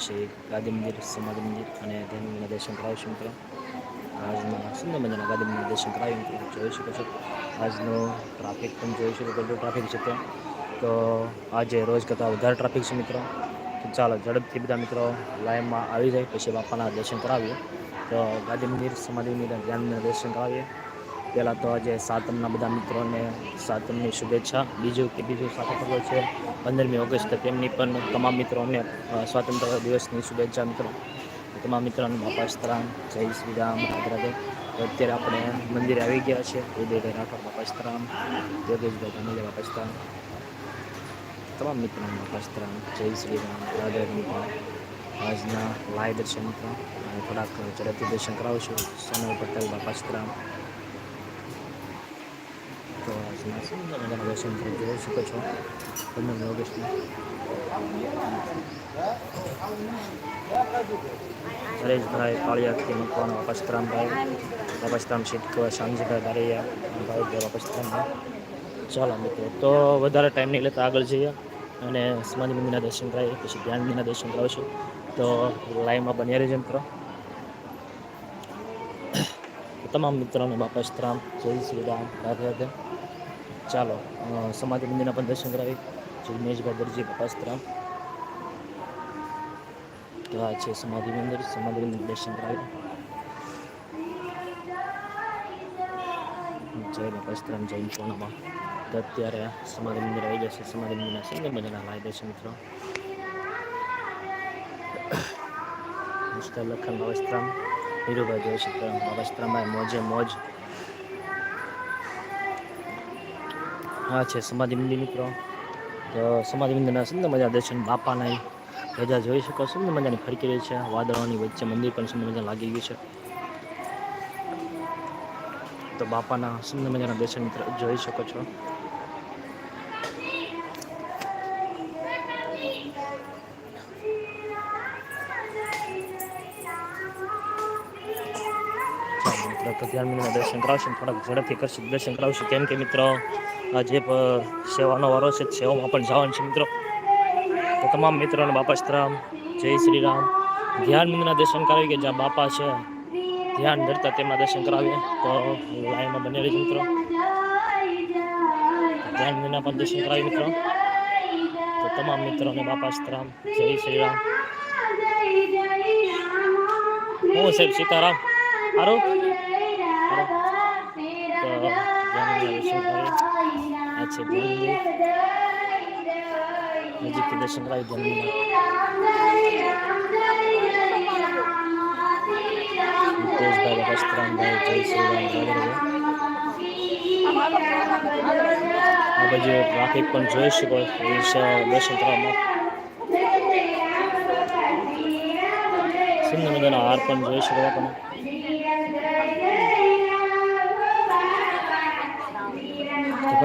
પછી ગાંધી મંદિર સમાધિ મંદિર અને ધ્યાન દર્શન કરાવીશું મિત્રો. આજના સુંદર મજાના ગાંધી મંદિર દર્શન કરાવી મિત્રો જોઈ શકો છો. આજનો ટ્રાફિક પણ જોઈ શકો કેટલો ટ્રાફિક છે ત્યાં. તો આજે રોજ કરતાં વધારે ટ્રાફિક છે મિત્રો. તો ચાલો, ઝડપથી બધા મિત્રો લાઈનમાં આવી જાય, પછી બાપાના દર્શન કરાવીએ. તો ગાંધી મંદિર સમાધિ મંદિર ધ્યાન દર્શન કરાવીએ. પહેલાં તો આજે સાતમના બધા મિત્રોને સાતમની શુભેચ્છા, બીજું કે બીજું સાથે ખબર છે, પંદરમી ઓગસ્ટ તેમની પણ તમામ મિત્રોને સ્વાતંત્ર દિવસની શુભેચ્છા મિત્રો. તમામ મિત્રોને બાપાસ્ત્રામ જય શ્રી રામ, રાધે અત્યારે આપણે મંદિરે આવી ગયા છે ઉદયભાઈ રાઠોડ બાપાસ્ત્રામ યોગેશભાઈ ધામેલિયા બાપા સીતારામ તમામ મિત્રોને બાપાસ્તરામ જય શ્રી રામ, રાધે આજના લાઈવ દર્શન થોડાક ઝડપથી દર્શન કરાવશું સોનલ પટેલ બાપા સીતારામ તો આજના સુંદર મજાના દર્શન તમે જોઈ શકો છો પંદરમી ઓગસ્ટમાં હરેશભાઈ કાળિયાથી મકવાનો વાપસરામભાઈ વાપસરામ શીટકો શામજીભાઈ બારૈયા ભાઈ. વાપસરામભાઈ ચાલો મિત્રો, તો વધારે ટાઈમ નહીં લેતા આગળ જઈએ અને સમાધિ મંદિરના દર્શન કરાવીએ. પછી ધ્યાન મંદિરના દર્શન કરાવીશું. તો લાઈવમાં બન્યા રહેજો મિત્રો. તમામ મિત્રોને વાપસરામ જય શ્રી રામ. રાધે રાધે. ચાલો સમાધિ મંદિરના પણ દર્શન કરાવી. જિગ્નેશભાઈ દરજી વાપસરામ તો આ છે સમાધિ મંદિર સમાધિ મંદિર દર્શન કરાવી. જય બાપાસ્તરામ જૈન સોનામાં તો અત્યારે સમાધિ મંદિર આવી જશે. સમાધિ મંદિરના સુંદર મજાના લાવી દેશે મિત્રો. મિસ્ટર લખન બાબસ્તરામ હીરુભાઈ જયશંકર બાબસ્તરામભાઈ મોજે મોજ. હા, છે સમાધિ મંદિર મિત્રો. તો સમાધિ મંદિરના સુંદર મજા દર્શન બાપાના ધજા જોઈ શકો, સુંદર મજાની ફરકી રહી છે. વાદળોની વચ્ચે મંદિર પણ સુંદર મજા લાગી ગયું છે. તો બાપાના સુંદર મજાના દર્શન જોઈ શકો છો. મંદિરના દર્શન કરાવશું થોડાક ઝડપથી કરશું દર્શન કરાવશું. કેમ કે મિત્રો જે સેવાનો વારો છે સેવામાં પણ જવાનું છે મિત્રો. તો તમામ મિત્રોને બાપા સીતારામ જય શ્રી રામ ધ્યાન મંદિરના દર્શન કરાવી કે જ્યાં બાપા છે ધ્યાન ધરતા તેમના દર્શન કરાવીએ. તો લાઈનમાં બને રહીશ મિત્રો. ધ્યાન મંદિરના પણ દર્શન કરાવી મિત્રો. તો તમામ મિત્રોને બાપા સીતારામ જય શ્રી રામ. હું સાહેબ સીતારામ. આરો સારું. આ છે મંદિર દર્શન ટ્રાફિક પણ જોઈ શકો દર્શન કરવામાં સુંદર મજાના હાર પણ જોઈ શકો તમે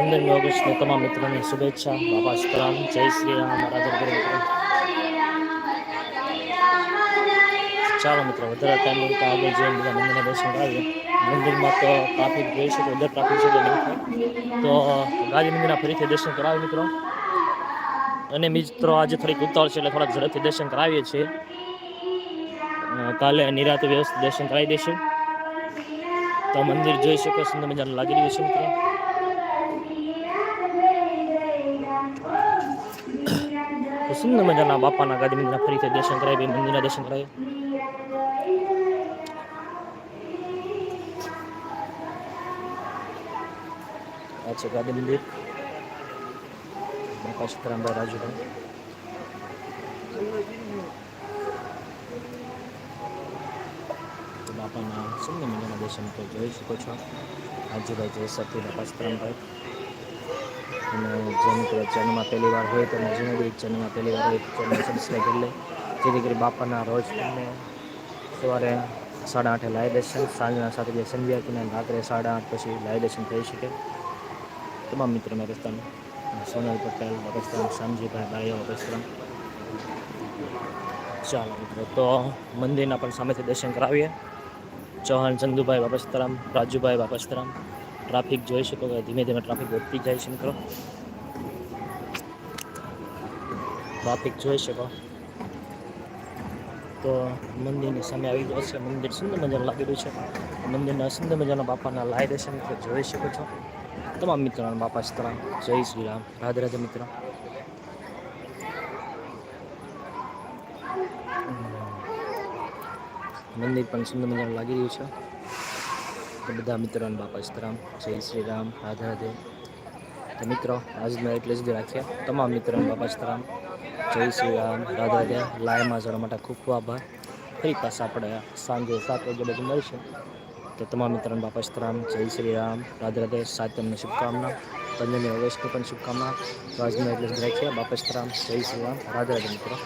પંદરમી ઓગસ્ટની તમામ મિત્રોની શુભેચ્છા. બાબા સીતારામ જય શ્રી રામ રાજા ચાલો મિત્રો, વધારે ટાઈમ તો આગળ જઈને બધા મંદિરના દર્શન કરાવીએ. મંદિરમાં તો ટ્રાફિક જોઈ શકો અંદર ટ્રાફિક છે તો ગાંધી મંદિરના ફરીથી દર્શન કરાવીએ મિત્રો. અને મિત્રો, આજે થોડીક ઉતાવળ છે એટલે થોડાક ઝડપથી દર્શન કરાવીએ છીએ. કાલે નિરાતે વ્યવસ્થિત દર્શન કરાવી દઈશું તો મંદિર જોઈ શકો, સુંદર મજાનું લાગી રહ્યું છે મિત્રો. તો મજાના બાપાના ગાદી મંદિરના ફરીથી દર્શન કરાય કરાવી મંદિરના દર્શન કરાય. છે ગાદી મંદિર. બાપા સીતારામભાઈ રાજુભાઈ. બાપાના સુંદર મજાના દર્શન જોઈ શકો છો. રાજુભાઈ જય સતી બાપા સીતારામભાઈ અને જે મિત્રો ચેનલમાં પહેલી વાર હોય તો જણાવી દઈએ ચેનલમાં પહેલી વાર હોય તો ચેનલ સબસ્ક્રાઈબ કરી લે. જેથી કરી બાપાના રોજ તમને સવારે સાડા આઠે લાય દર્શન સાંજના સાત વાગે સંધ્યા આરતી અને રાત્રે સાડા આઠ પછી લાય દર્શન થઈ શકે. તમામ મિત્રોને રસ્તાનું સોનલ પટેલ વગસ્તરામ શામજીભાઈ બારિયા વગસ્તરામ ચાલો મિત્રો, તો મંદિરના પણ સામેથી દર્શન કરાવીએ. ચૌહાણ ચંદુભાઈ બાપસ્તરામ રાજુભાઈ બાપસ્તરામ ટ્રાફિક જોઈ શકો કે ધીમે ધીમે ટ્રાફિક વધતી જાય છે મિત્રો. ટ્રાફિક જોઈ શકો. તો મંદિરની સામે આવી ગયો છે. મંદિર સુંદર મજાનું લાગી રહ્યું છે. મંદિરના સુંદર મજાના બાપાના લાઈ દર્શન જોઈ શકો છો. તમામ મિત્રોના બાપા સીતારામ. જય શ્રી રામ. રાધે રાધે મિત્રો. મંદિર પણ સુંદર મજાનું લાગી રહ્યું છે. તો બધા મિત્રોને, બાપા સીતરામ જય શ્રી રામ રાધે. તો મિત્રો આજનો એટલે જ રાખ્યા તમામ મિત્રોને, બાપા સીતરામ જય શ્રી રામ રાધે. લાઈવમાં જવા માટે ખૂબ ખૂબ આભાર. ફરી પાછા આપણે સાંજે સાત વાગે બધું મળીશું. તો તમામ મિત્રોને, બાપા સીતરામ જય શ્રી રામ રાધે રાધે સાતમની શુભકામના. પંદરમી ઓગસ્ટની પણ શુભકામના. આજનો એટલે જ રાખ્યા બાપા સીતરામ જય શ્રી રામ રાધે રાધે મિત્રો.